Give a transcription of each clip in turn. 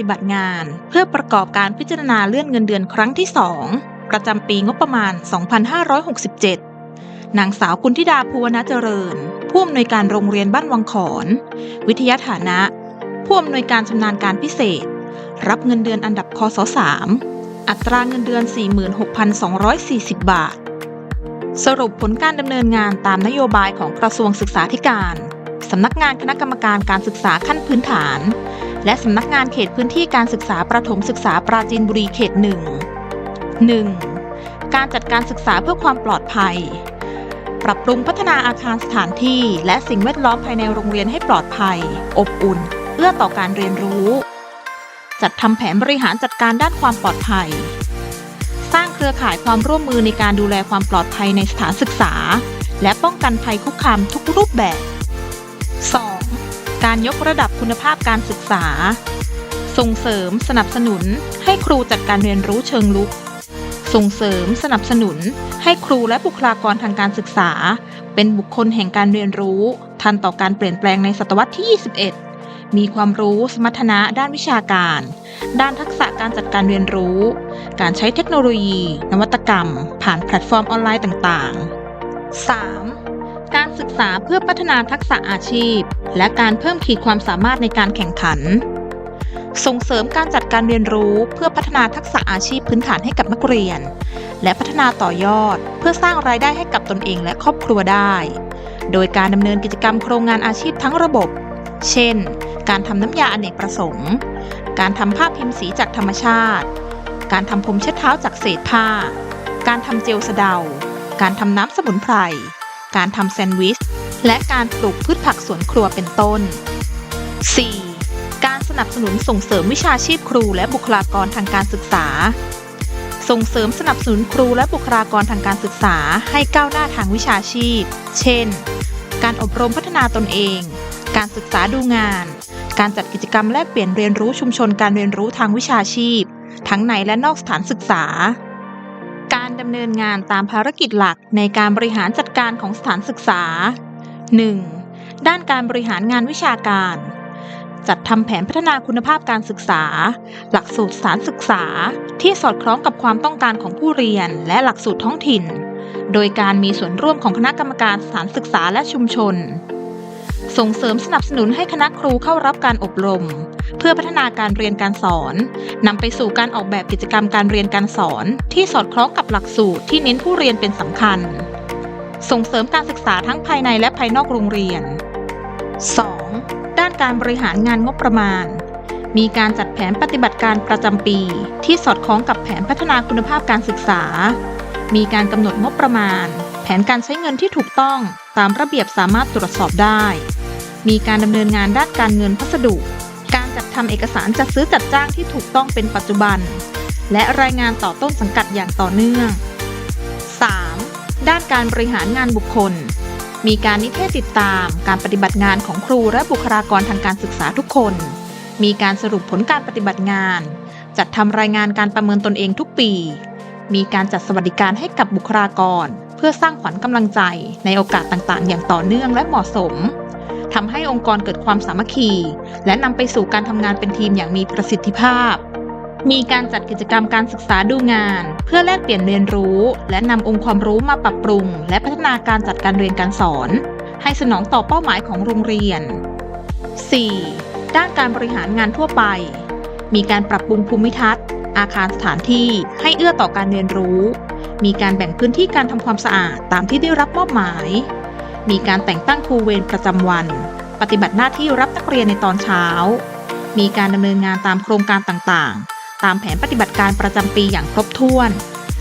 ปฏิบัติงาน เพื่อประกอบการพิจารณาเลื่อนเงินเดือนครั้งที่ 2 ประจำปีงบประมาณ 2567 นางสาวกุณธิดาภูวนาเจริญ ผู้อำนวยการโรงเรียนบ้านวังขอน วิทยาฐานะ ผู้อำนวยการชำนาญการพิเศษ รับเงินเดือนอันดับคศ3อัตราเงินเดือน 46,240 บาท สรุปผลการดำเนินงานตามนโยบายของกระทรวงศึกษาธิการสำนักงานคณะกรรมการการศึกษาขั้นพื้นฐาน และสำนักงานเขตพื้นที่การศึกษาประถมศึกษาปราจีนบุรีเขต 1 1. การจัดการศึกษาเพื่อความปลอดภัย ปรับปรุงพัฒนาอาคารสถานที่ และสิ่งแวดล้อมภายในโรงเรียนให้ปลอดภัย อบอุ่นเอื้อต่อการเรียนรู้ จัดทำแผนบริหารจัดการด้านความปลอดภัย สร้างเครือข่ายความร่วมมือในการดูแลความปลอดภัยในสถานศึกษา และป้องกันภัยคุกคามทุกรูปแบบ 2. การยกระดับคุณภาพการศึกษา ส่งเสริมสนับสนุนให้ครูจัดการเรียนรู้เชิงลุก ส่งเสริมสนับสนุนให้ครูและบุคลากรทางการศึกษา เป็นบุคคลแห่งการเรียนรู้ ทันต่อการเปลี่ยนแปลงในศตวรรษที่ 21 มีความรู้สมรรถนะด้านวิชาการ ด้านทักษะการจัดการเรียนรู้ การใช้เทคโนโลยี นวัตกรรม ผ่านแพลตฟอร์มออนไลน์ต่าง ๆ 3. การศึกษาเพื่อพัฒนาทักษะอาชีพ และการเพิ่มขีดความสามารถในการแข่งขัน ส่งเสริมการจัดการเรียนรู้เพื่อพัฒนาทักษะอาชีพพื้นฐานให้กับนักเรียน และพัฒนาต่อยอด เพื่อสร้างรายได้ให้กับตนเองและครอบครัวได้ โดยการดำเนินกิจกรรมโครงงานอาชีพทั้งระบบ เช่น การทำน้ำยาอเนกประสงค์ การทำผ้าพิมพ์สีจากธรรมชาติ การทำผมเช็ดเท้าจากเศษผ้า การทำเจลสะเดา การทำน้ำสมุนไพร การทำแซนด์วิช และการปลูกพืชผักสวนครัวเป็นต้น 4. การสนับสนุนส่งเสริมวิชาชีพครูและบุคลากรทางการศึกษา ส่งเสริมสนับสนุนครูและบุคลากรทางการศึกษาให้ก้าวหน้าทางวิชาชีพ เช่น การอบรมพัฒนาตนเอง การศึกษาดูงาน การจัดกิจกรรมแลกเปลี่ยนเรียนรู้ชุมชนการเรียนรู้ทางวิชาชีพ ทั้งในและนอกสถานศึกษา ดำเนินงานตามภารกิจหลักในการบริหารจัดการของสถานศึกษา 1. ด้านการบริหารงานวิชาการ จัดทำแผนพัฒนาคุณภาพการศึกษา หลักสูตรสถานศึกษาที่สอดคล้องกับความต้องการของผู้เรียนและหลักสูตรท้องถิ่น โดยการมีส่วนร่วมของคณะกรรมการสถานศึกษาและชุมชน ส่งเสริมสนับสนุนให้คณะครูเข้ารับการอบรม เพื่อพัฒนาการเรียนการสอนนำไปสู่การออกแบบกิจกรรมการเรียนการสอน ที่สอดคล้องกับหลักสูตรที่เน้นผู้เรียนเป็นสำคัญ ส่งเสริมการศึกษาทั้งภายในและภายนอกโรงเรียน 2. ด้านการบริหารงานงบประมาณ มีการจัดแผนปฏิบัติการประจำปี ที่สอดคล้องกับแผนพัฒนาคุณภาพการศึกษา มีการกำหนดงบประมาณ แผนการใช้เงินที่ถูกต้องตามระเบียบสามารถตรวจสอบได้ มีการดำเนินงานด้านการเงินพัสดุ จัดทำเอกสารจัดซื้อจัดจ้างที่ถูกต้องเป็นปัจจุบัน และรายงานต่อต้นสังกัดอย่างต่อเนื่อง 3. ด้านการบริหารงานบุคคล มีการนิเทศติดตามการปฏิบัติงานของครูและบุคลากรทางการศึกษาทุกคน มีการสรุปผลการปฏิบัติงาน จัดทำรายงานการประเมินตนเองทุกปี มีการจัดสวัสดิการให้กับบุคลากร เพื่อสร้างขวัญกำลังใจในโอกาสต่างๆ อย่างต่อเนื่องและเหมาะสม ทำให้องค์กรเกิดความสามัคคี และนำไปสู่การทำงานเป็นทีมอย่างมีประสิทธิภาพ มีการจัดกิจกรรมการศึกษาดูงาน เพื่อแลกเปลี่ยนเรียนรู้ และนำองค์ความรู้มาปรับปรุง และพัฒนาการจัดการเรียนการสอน ให้สนองต่อเป้าหมายของโรงเรียน 4. ด้านการบริหารงานทั่วไป มีการปรับปรุงภูมิทัศน์ อาคารสถานที่ให้เอื้อต่อการเรียนรู้ มีการแบ่งพื้นที่การทำความสะอาดตามที่ได้รับมอบหมาย มีการแต่งตั้งครูเวรประจำวัน ปฏิบัติหน้าที่รับนักเรียนในตอนเช้า มีการดำเนินงานตามโครงการต่างๆ ตามแผนปฏิบัติการประจำปีอย่างครบถ้วน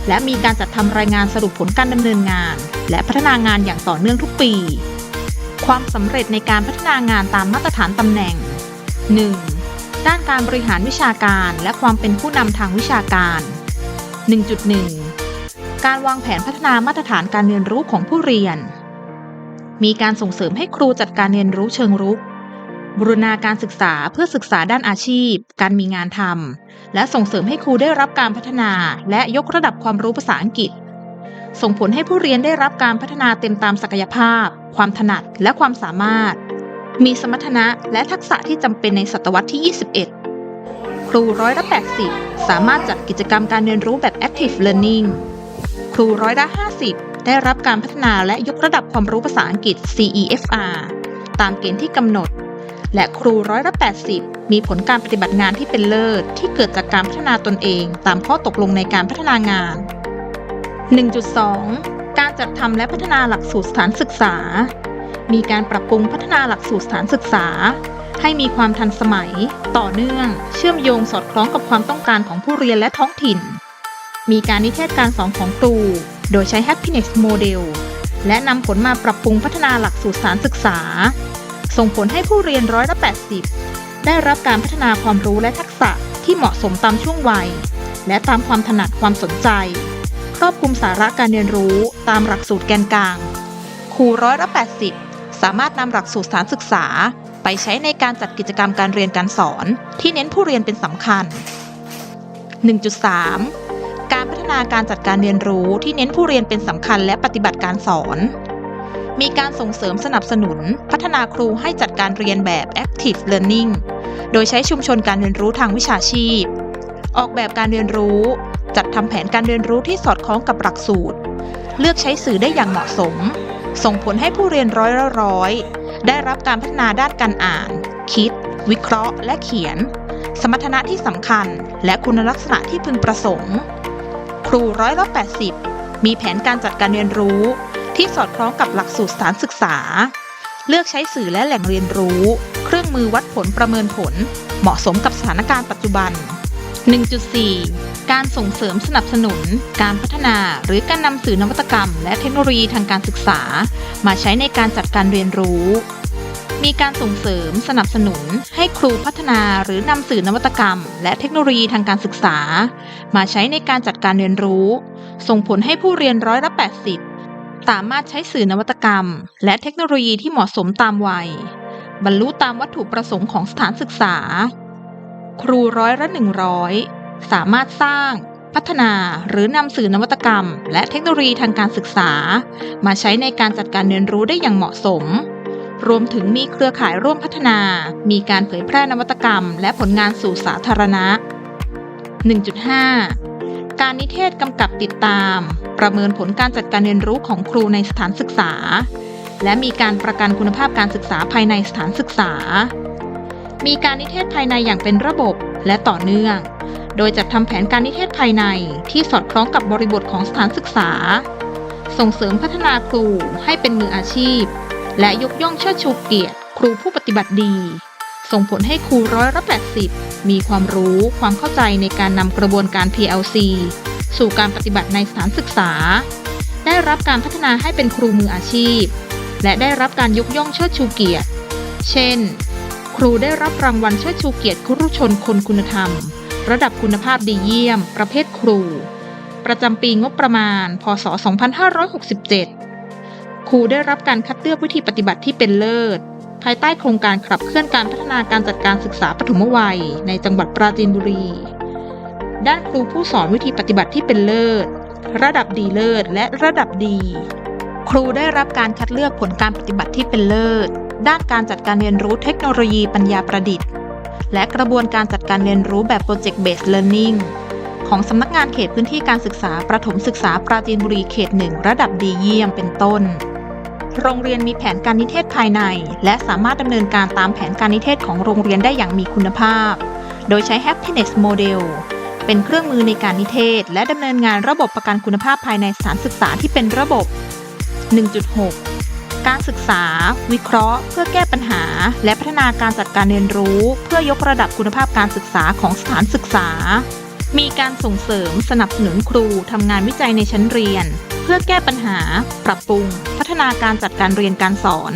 และมีการจัดทำรายงานสรุปผลการดำเนินงาน และพัฒนางานอย่างต่อเนื่องทุกปี ความสำเร็จในการพัฒนางานตามมาตรฐานตำแหน่ง 1. ด้านการบริหารวิชาการและความเป็นผู้นำทางวิชาการ 1.1 การวางแผนพัฒนามาตรฐานการเรียนรู้ของผู้เรียน มีการส่งเสริมให้ครูจัดการเรียนรู้เชิงรุก บูรณาการศึกษาเพื่อศึกษาด้านอาชีพ การมีงานทำ และส่งเสริมให้ครูได้รับการพัฒนา และยกระดับความรู้ภาษาอังกฤษ ส่งผลให้ผู้เรียนได้รับการพัฒนาเต็มตามศักยภาพ ความถนัด และความสามารถ มีสมรรถนะและทักษะที่จำเป็นในศตวรรษที่ 21 ครูร้อยละ80 สามารถจัดกิจกรรมการเรียนรู้แบบ Active Learning ครูร้อยละ50 ได้รับการพัฒนาและยกระดับความรู้ภาษาอังกฤษ CEFR ตามเกณฑ์ที่กำหนด และครูร้อยละ80 มีผลการปฏิบัติงานที่เป็นเลิศ ที่เกิดจากการพัฒนาตนเอง ตามข้อตกลงในการพัฒนางาน 1.2 การจัดทำและพัฒนาหลักสูตรสถานศึกษา มีการปรับปรุงพัฒนาหลักสูตรสถานศึกษา ให้มีความทันสมัย ต่อเนื่อง เชื่อมโยงสอดคล้องกับความต้องการของผู้เรียนและท้องถิ่น มีการนิเทศการสอนของครู โดยใช้ Happiness Model และนำผลมาปรับปรุงพัฒนาหลักสูตรสานศึกษา ส่งผลให้ผู้เรียนร้อยละ80 ได้รับการพัฒนาความรู้และทักษะที่เหมาะสมตามช่วงวัย และตามความถนัดความสนใจ ครอบคลุมสาระการเรียนรู้ตามหลักสูตรแกนกลาง ครูร้อยละ80 สามารถนำหลักสูตรสานศึกษา ไปใช้ในการจัดกิจกรรมการเรียนการสอน ที่เน้นผู้เรียนเป็นสำคัญ 1.3 การพัฒนาการจัดการเรียนรู้ที่เน้นผู้เรียนเป็นสำคัญและปฏิบัติการสอน มีการส่งเสริมสนับสนุน พัฒนาครูให้จัดการเรียนแบบ Active Learning โดยใช้ชุมชนการเรียนรู้ทางวิชาชีพ ออกแบบการเรียนรู้ จัดทำแผนการเรียนรู้ที่สอดคล้องกับหลักสูตร เลือกใช้สื่อได้อย่างเหมาะสม ส่งผลให้ผู้เรียนร้อยละร้อย ได้รับการพัฒนาด้านการอ่าน คิด วิเคราะห์ และเขียน สมรรถนะที่สำคัญ และคุณลักษณะที่พึงประสงค์ ครูร้อยละ80 มีแผนการจัดการเรียนรู้ ที่สอดคล้องกับหลักสูตรสานศึกษา เลือกใช้สื่อและแหล่งเรียนรู้ เครื่องมือวัดผลประเมินผล เหมาะสมกับสถานการณ์ปัจจุบัน 1.4 การส่งเสริมสนับสนุน การพัฒนาหรือการนำสื่อนวัตกรรม และเทคโนโลยีทางการศึกษา มาใช้ในการจัดการเรียนรู้ มีการส่งเสริมสนับสนุน ให้ครูพัฒนาหรือนำสื่อนวัตกรรม และเทคโนโลยีทางการศึกษา มาใช้ในการจัดการเรียนรู้ ส่งผลให้ผู้เรียนร้อยละ 80 สามารถใช้สื่อนวัตกรรม และเทคโนโลยีที่เหมาะสมตามวัย บรรลุตามวัตถุประสงค์ของสถานศึกษา ครูร้อยละ100สามารถสร้างพัฒนาหรือนำสื่อนวัตกรรม และเทคโนโลยีทางการศึกษา มาใช้ในการจัดการเรียนรู้ได้อย่างเหมาะสม รวมถึงมีเครือข่ายร่วมพัฒนา มีการเผยแพร่นวัตกรรม และผลงานสู่สาธารณะ 1.5 การนิเทศกำกับติดตาม ประเมินผลการจัดการเรียนรู้ของครูในสถานศึกษา และมีการประกันคุณภาพการศึกษาภายในสถานศึกษา มีการนิเทศภายในอย่างเป็นระบบและต่อเนื่อง โดยจัดทำแผนการนิเทศภายในที่สอดคล้องกับบริบทของสถานศึกษา ส่งเสริมพัฒนาครูให้เป็นมืออาชีพ และยกย่องเชิดชูเกียรติ ครูผู้ปฏิบัติดี ส่งผลให้ครูร้อยละ80 มีความรู้ความเข้าใจในการนำกระบวนการ PLC สู่การปฏิบัติในสถานศึกษา ได้รับการพัฒนาให้เป็นครูมืออาชีพ และได้รับการยกย่องเชิดชูเกียรติ เช่น ครูได้รับรางวัลเชิดชูเกียรติครุชนคนคุณธรรม ระดับคุณภาพดีเยี่ยม ประเภทครู ประจำปีงบประมาณ พศ 2567 ครูได้รับการคัดเลือกวิธีปฏิบัติที่เป็นเลิศ ภายใต้โครงการขับเคลื่อนการพัฒนาการจัดการศึกษาปฐมวัย ในจังหวัดปราจีนบุรี ด้านครูผู้สอนวิธีปฏิบัติที่เป็นเลิศ ระดับดีเลิศและระดับดี ครูได้รับการคัดเลือกผลการปฏิบัติที่เป็นเลิศ ด้านการจัดการเรียนรู้เทคโนโลยีปัญญาประดิษฐ์ และกระบวนการจัดการเรียนรู้แบบ Project Based Learning ของสำนักงานเขตพื้นที่การศึกษาประถมศึกษาปราจีนบุรีเขตหนึ่งระดับดีเยี่ยมเป็นต้น โรงเรียนมีแผนการนิเทศภายใน และสามารถดำเนินการตามแผนการนิเทศของโรงเรียนได้อย่างมีคุณภาพ โดยใช้ Happiness Model เป็นเครื่องมือในการนิเทศ และดำเนินงานระบบประกันคุณภาพภายในสถานศึกษาที่เป็นระบบ 1.6 การศึกษา วิเคราะห์ เพื่อแก้ปัญหา และพัฒนาการจัดการเรียนรู้ เพื่อยกระดับคุณภาพการศึกษาของสถานศึกษา มีการส่งเสริมสนับสนุนครูทำงานวิจัยในชั้นเรียน พื่อแก้ปัญหา ปรับปรุง พัฒนาการจัดการเรียนการสอน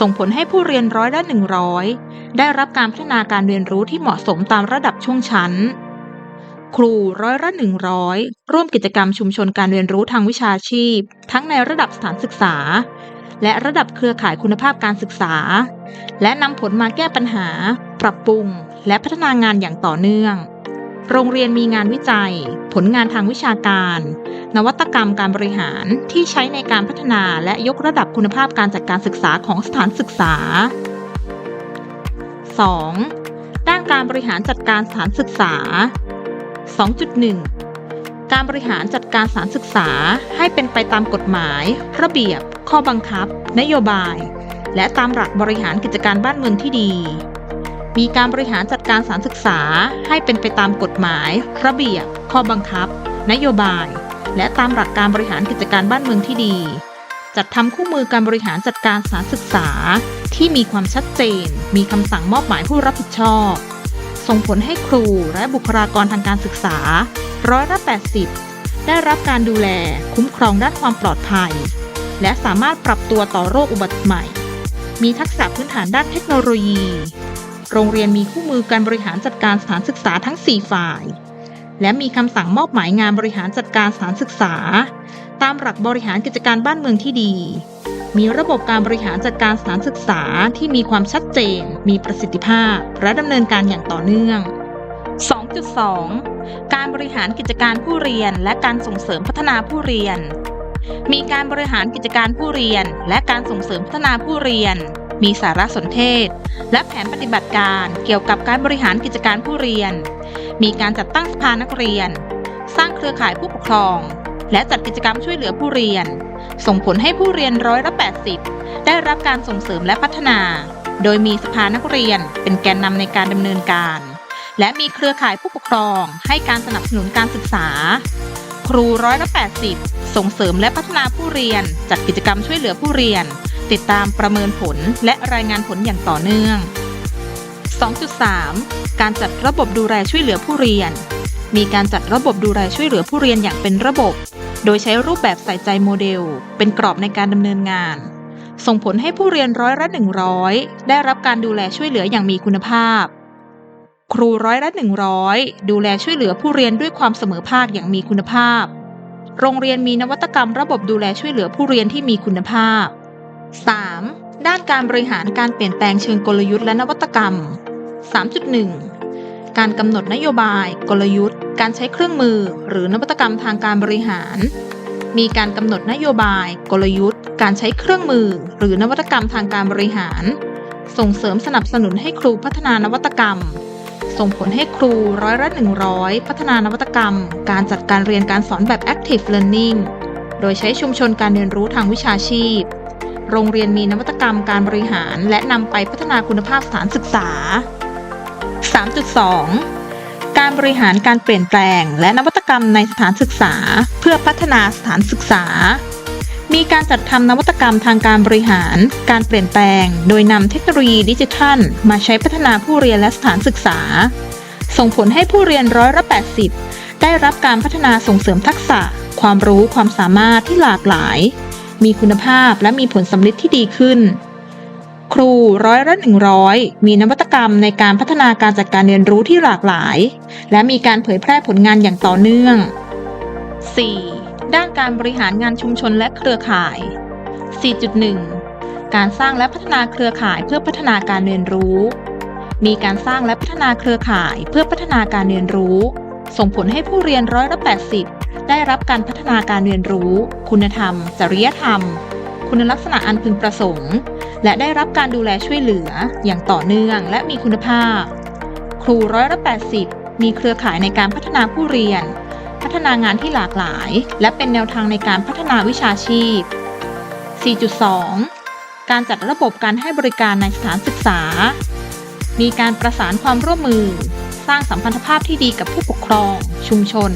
ส่งผลให้ผู้เรียนร้อยละ 100 ได้รับการพัฒนาการเรียนรู้ที่เหมาะสมตามระดับช่วงชั้น ครูร้อยละ 100 ร่วมกิจกรรมชุมชนการเรียนรู้ทางวิชาชีพ ทั้งในระดับสถานศึกษา และระดับเครือข่ายคุณภาพการศึกษา และนำผลมาแก้ปัญหา ปรับปรุง และพัฒนางานอย่างต่อเนื่อง โรงเรียนมีงานวิจัย ผลงานทางวิชาการ นวัตกรรมการบริหารที่ใช้ในการพัฒนาและยกระดับคุณภาพการจัดการศึกษาของสถานศึกษา 2. ด้านการบริหารจัดการสถานศึกษา 2.1 การบริหารจัดการสถานศึกษาให้เป็นไปตามกฎหมาย ระเบียบ ข้อบังคับ นโยบาย และตามหลักบริหารกิจการบ้านเมืองที่ดี มีการบริหารจัดการสถานศึกษาให้เป็นไปตามกฎหมาย ระเบียบ ข้อบังคับ นโยบาย และตามหลักการบริหารกิจการบ้านเมืองที่ดี จัดทำคู่มือการบริหารจัดการสถานศึกษา ที่มีความชัดเจน มีคำสั่งมอบหมายผู้รับผิดชอบ ส่งผลให้ครูและบุคลากรทางการศึกษา ร้อยละ 80 ได้รับการดูแลคุ้มครองด้านความปลอดภัย และสามารถปรับตัวต่อโรคอุบัติใหม่ มีทักษะพื้นฐานด้านเทคโนโลยี โรงเรียนมีคู่มือการบริหารจัดการสถานศึกษาทั้ง 4 ฝ่าย และมีคำสั่งมอบหมายงานบริหารจัดการสถานศึกษา ตามหลักบริหารกิจการบ้านเมืองที่ดี มีระบบการบริหารจัดการสถานศึกษาที่มีความชัดเจน มีประสิทธิภาพ และดำเนินการอย่างต่อเนื่อง 2.2 การบริหารกิจการผู้เรียนและการส่งเสริมพัฒนาผู้เรียน มีการบริหารกิจการผู้เรียน และการส่งเสริมพัฒนาผู้เรียน มีสารสนเทศ และแผนปฏิบัติการเกี่ยวกับการบริหารกิจการผู้เรียน มีการจัดตั้งสภานักเรียน สร้างเครือข่ายผู้ปกครอง และจัดกิจกรรมช่วยเหลือผู้เรียน ส่งผลให้ผู้เรียนร้อยละ 80 ได้รับการส่งเสริมและพัฒนา โดยมีสภานักเรียนเป็นแกนนำในการดำเนินการ และมีเครือข่ายผู้ปกครองให้การสนับสนุนการศึกษา ครูร้อยละ 80 ส่งเสริมและพัฒนาผู้เรียน จัดกิจกรรมช่วยเหลือผู้เรียน ติดตามประเมินผลและรายงานผลอย่างต่อเนื่อง 2.3 การจัดระบบดูแลช่วยเหลือผู้เรียน มีการจัดระบบดูแลช่วยเหลือผู้เรียนอย่างเป็นระบบ โดยใช้รูปแบบใส่ใจโมเดล เป็นกรอบในการดำเนินงาน ส่งผลให้ผู้เรียนร้อยละ 100 ได้รับการดูแลช่วยเหลืออย่างมีคุณภาพ ครูร้อยละ 100 ดูแลช่วยเหลือผู้เรียนด้วยความเสมอภาคอย่างมีคุณภาพ โรงเรียนมีนวัตกรรมระบบดูแลช่วยเหลือผู้เรียนที่มีคุณภาพ 3. ด้านการบริหารการเปลี่ยนแปลงเชิงกลยุทธ์และนวัตกรรม 3.1 การกำหนดนโยบาย กลยุทธ์ การใช้เครื่องมือ หรือนวัตกรรมทางการบริหาร มีการกำหนดนโยบาย กลยุทธ์ การใช้เครื่องมือ หรือนวัตกรรมทางการบริหาร ส่งเสริมสนับสนุนให้ครูพัฒนานวัตกรรม ส่งผลให้ครูร้อยละ100 พัฒนานวัตกรรม การจัดการเรียนการสอนแบบ active learning โดยใช้ชุมชนการเรียนรู้ทางวิชาชีพ โรงเรียนมีนวัตกรรมการบริหาร และนำไปพัฒนาคุณภาพสถานศึกษา 3.2 การบริหารการเปลี่ยนแปลง และนวัตกรรมในสถานศึกษา เพื่อพัฒนาสถานศึกษา มีการจัดทำนวัตกรรมทางการบริหาร การเปลี่ยนแปลง โดยนำเทคโนโลยีดิจิทัล มาใช้พัฒนาผู้เรียนและสถานศึกษา ส่งผลให้ผู้เรียนร้อยละ80 ได้รับการพัฒนาส่งเสริมทักษะ ความรู้ความสามารถที่หลากหลาย มีคุณภาพและมีผลสำลิดที่ดีขึ้น ครูร้อยละ100มีนวัตกรรมในการพัฒนาการจัดการเรียนรู้ที่หลากหลาย และมีการเผยแพร่ผลงานอย่างต่อเนื่อง 4. ด้านการบริหารงานชุมชนและเครือข่าย 4.1 การสร้างและพัฒนาเครือข่ายเพื่อพัฒนาการเรียนรู้ มีการสร้างและพัฒนาเครือข่ายเพื่อพัฒนาการเรียนรู้ ส่งผลให้ผู้เรียนร้อยละ80 ได้รับการพัฒนาการเรียนรู้ คุณธรรม จริยธรรม คุณลักษณะอันพึงประสงค์ และได้รับการดูแลช่วยเหลืออย่างต่อเนื่องและมีคุณภาพ ครูร้อยละ80 มีเครือข่ายในการพัฒนาผู้เรียน พัฒนางานที่หลากหลาย และเป็นแนวทางในการพัฒนาวิชาชีพ 4.2 การจัดระบบการให้บริการในสถานศึกษา มีการประสานความร่วมมือ สร้างสัมพันธภาพที่ดีกับผู้ปกครอง ชุมชน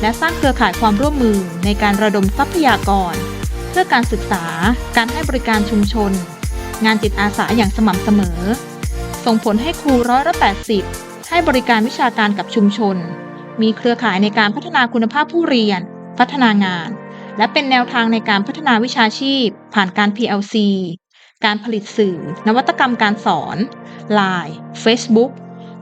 และสร้างเครือข่ายความร่วมมือในการระดมทรัพยากร เพื่อการศึกษา การให้บริการชุมชน งานจิตอาสาอย่างสม่ำเสมอ ส่งผลให้ครูร้อยละ80ให้บริการวิชาการกับชุมชน มีเครือข่ายในการพัฒนาคุณภาพผู้เรียน พัฒนางาน และเป็นแนวทางในการพัฒนาวิชาชีพ ผ่านการ PLC การผลิตสื่อ นวัตกรรมการสอน Line Facebook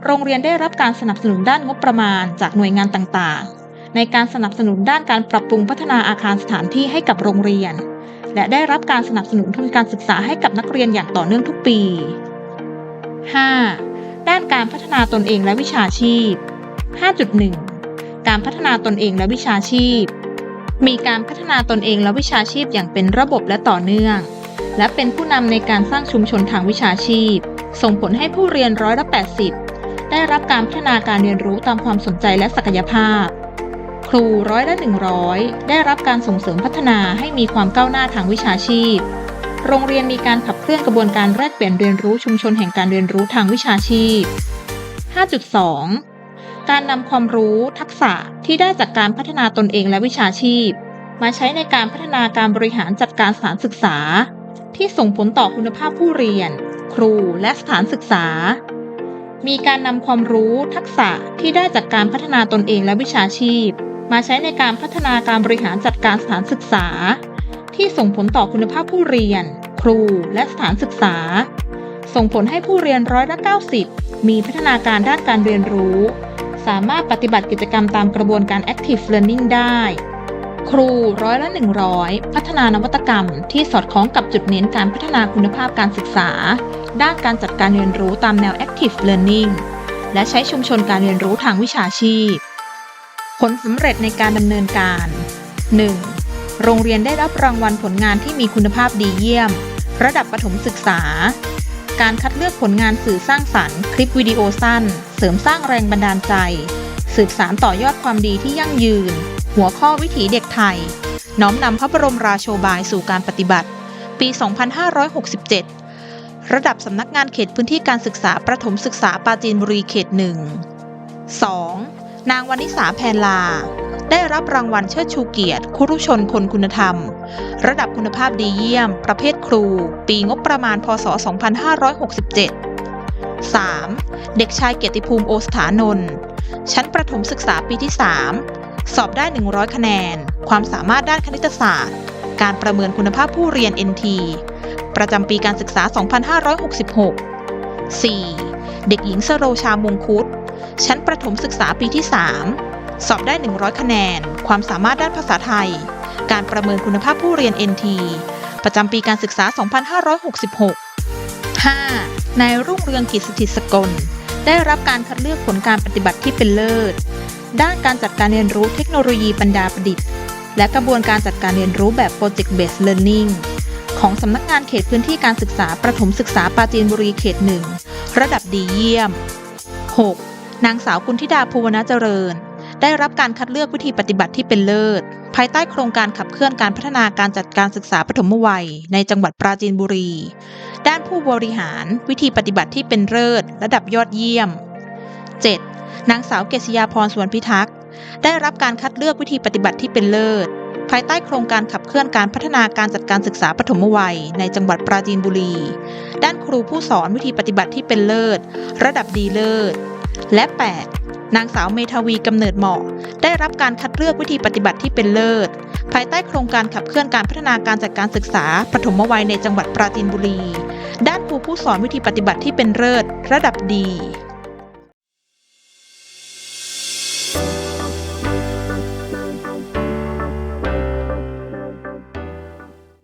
โรงเรียนได้รับการสนับสนุนด้านงบประมาณจากหน่วยงานต่างๆ ในการสนับสนุนด้านการปรับปรุงพัฒนาอาคารสถานที่ให้กับโรงเรียน และได้รับการสนับสนุนทุนการศึกษาให้กับนักเรียนอย่างต่อเนื่องทุกปี 5. ด้านการพัฒนาตนเองและวิชาชีพ 5.1 การพัฒนาตนเองและวิชาชีพ มีการพัฒนาตนเองและวิชาชีพอย่างเป็นระบบและต่อเนื่อง และเป็นผู้นำในการสร้างชุมชนทางวิชาชีพ ส่งผลให้ผู้เรียนร้อยละ 80 ได้รับการพัฒนาการเรียนรู้ตามความสนใจและศักยภาพ ครูร้อยละ100 ได้รับการส่งเสริมพัฒนาให้มีความก้าวหน้าทางวิชาชีพ โรงเรียนมีการขับเคลื่อนกระบวนการแลกเปลี่ยนเรียนรู้ชุมชนแห่งการเรียนรู้ทางวิชาชีพ 5.2 การนำความรู้ทักษะที่ได้จากการพัฒนาตนเองและวิชาชีพ มาใช้ในการพัฒนาการบริหารจัดการสถานศึกษา ที่ส่งผลต่อคุณภาพผู้เรียน ครูและสถานศึกษามีการนำความรู้ทักษะที่ได้จากการพัฒนาตนเองและวิชาชีพ มาใช้ในการพัฒนาการบริหารจัดการสถานศึกษา ที่ส่งผลต่อคุณภาพผู้เรียน ครูและสถานศึกษา ส่งผลให้ผู้เรียนร้อยละ 90 มีพัฒนาการด้านการเรียนรู้ สามารถปฏิบัติกิจกรรมตามกระบวนการ Active Learning ได้ ครูร้อยละ 100 พัฒนานวัตกรรม ที่สอดคล้องกับจุดเน้นการพัฒนาคุณภาพการศึกษา ด้านการจัดการเรียนรู้ตามแนว Active Learning และใช้ชุมชนการเรียนรู้ทางวิชาชีพ ผลสำเร็จในการดำเนินการ 1. โรงเรียนได้รับรางวัลผลงานที่มีคุณภาพดีเยี่ยม ระดับประถมศึกษา การคัดเลือกผลงานสื่อสร้างสรรค์คลิปวิดีโอสั้น เสริมสร้างแรงบันดาลใจ สืบสารต่อยอดความดีที่ยั่งยืน หัวข้อวิถีเด็กไทย น้อมนำพระบรมราโชบายสู่การปฏิบัติ ปี 2567 ระดับสำนักงานเขตพื้นที่การศึกษาประถมศึกษาปราจีนบุรีเขตหนึ่ง 2. นางวันิสาแพนลา ได้รับรางวัลเชิดชูเกียรติ คุรุชนคนคุณธรรม ระดับคุณภาพดีเยี่ยม ประเภทครู ปีงบประมาณ พศ 2567 3. เด็กชายเกียรติภูมิโอสถานนท์ชั้นประถมศึกษาปีที่ 3 สอบได้ 100 คะแนน ความสามารถด้านคณิตศาสตร์ การประเมินคุณภาพผู้เรียน NT ประจำปีการศึกษา 2566 4. เด็กหญิงสโรชามงคุด ชั้นประถมศึกษาปีที่ 3 สอบได้ 100 คะแนน ความสามารถด้านภาษาไทย การประเมินคุณภาพผู้เรียน NT ประจำปีการศึกษา 2566 5. นายรุ่งเรืองกิจสถิตสกล ได้รับการคัดเลือกผลการปฏิบัติที่เป็นเลิศ ด้านการจัดการเรียนรู้เทคโนโลยีบรรดาประดิษฐ์ และกระบวนการจัดการเรียนรู้แบบ Project Based Learning ของสำนักงานเขตพื้นที่การศึกษาประถมศึกษาปราจีนบุรีเขตหนึ่งระดับดีเยี่ยม 6. นางสาวกุลธิดาภูวนาเจริญ ได้รับการคัดเลือกวิธีปฏิบัติที่เป็นเลิศ ภายใต้โครงการขับเคลื่อนการพัฒนาการจัดการศึกษาปฐมวัย ในจังหวัดปราจีนบุรี ด้านผู้บริหารวิธีปฏิบัติที่เป็นเลิศ ระดับยอดเยี่ยม 7. นางสาวเกษยาพรสวนพิทักษ์ ได้รับการคัดเลือกวิธีปฏิบัติที่เป็นเลิศ ภายใต้โครงการขับเคลื่อนการพัฒนาการจัดการศึกษาปฐมวัย ในจังหวัดปราจีนบุรี ด้านครูผู้สอนวิธีปฏิบัติที่เป็นเลิศ ระดับดีเลิศ และ 8. นางสาวเมทาวีกำเนิดเหมาะ ได้รับการคัดเลือกวิธีปฏิบัติที่เป็นเลิศ ภายใต้โครงการขับเคลื่อนการพัฒนาการจัดการศึกษาปฐมวัยในจังหวัดปราจีนบุรี ด้านครูผู้สอนวิธีปฏิบัติที่เป็นเลิศ ระดับดี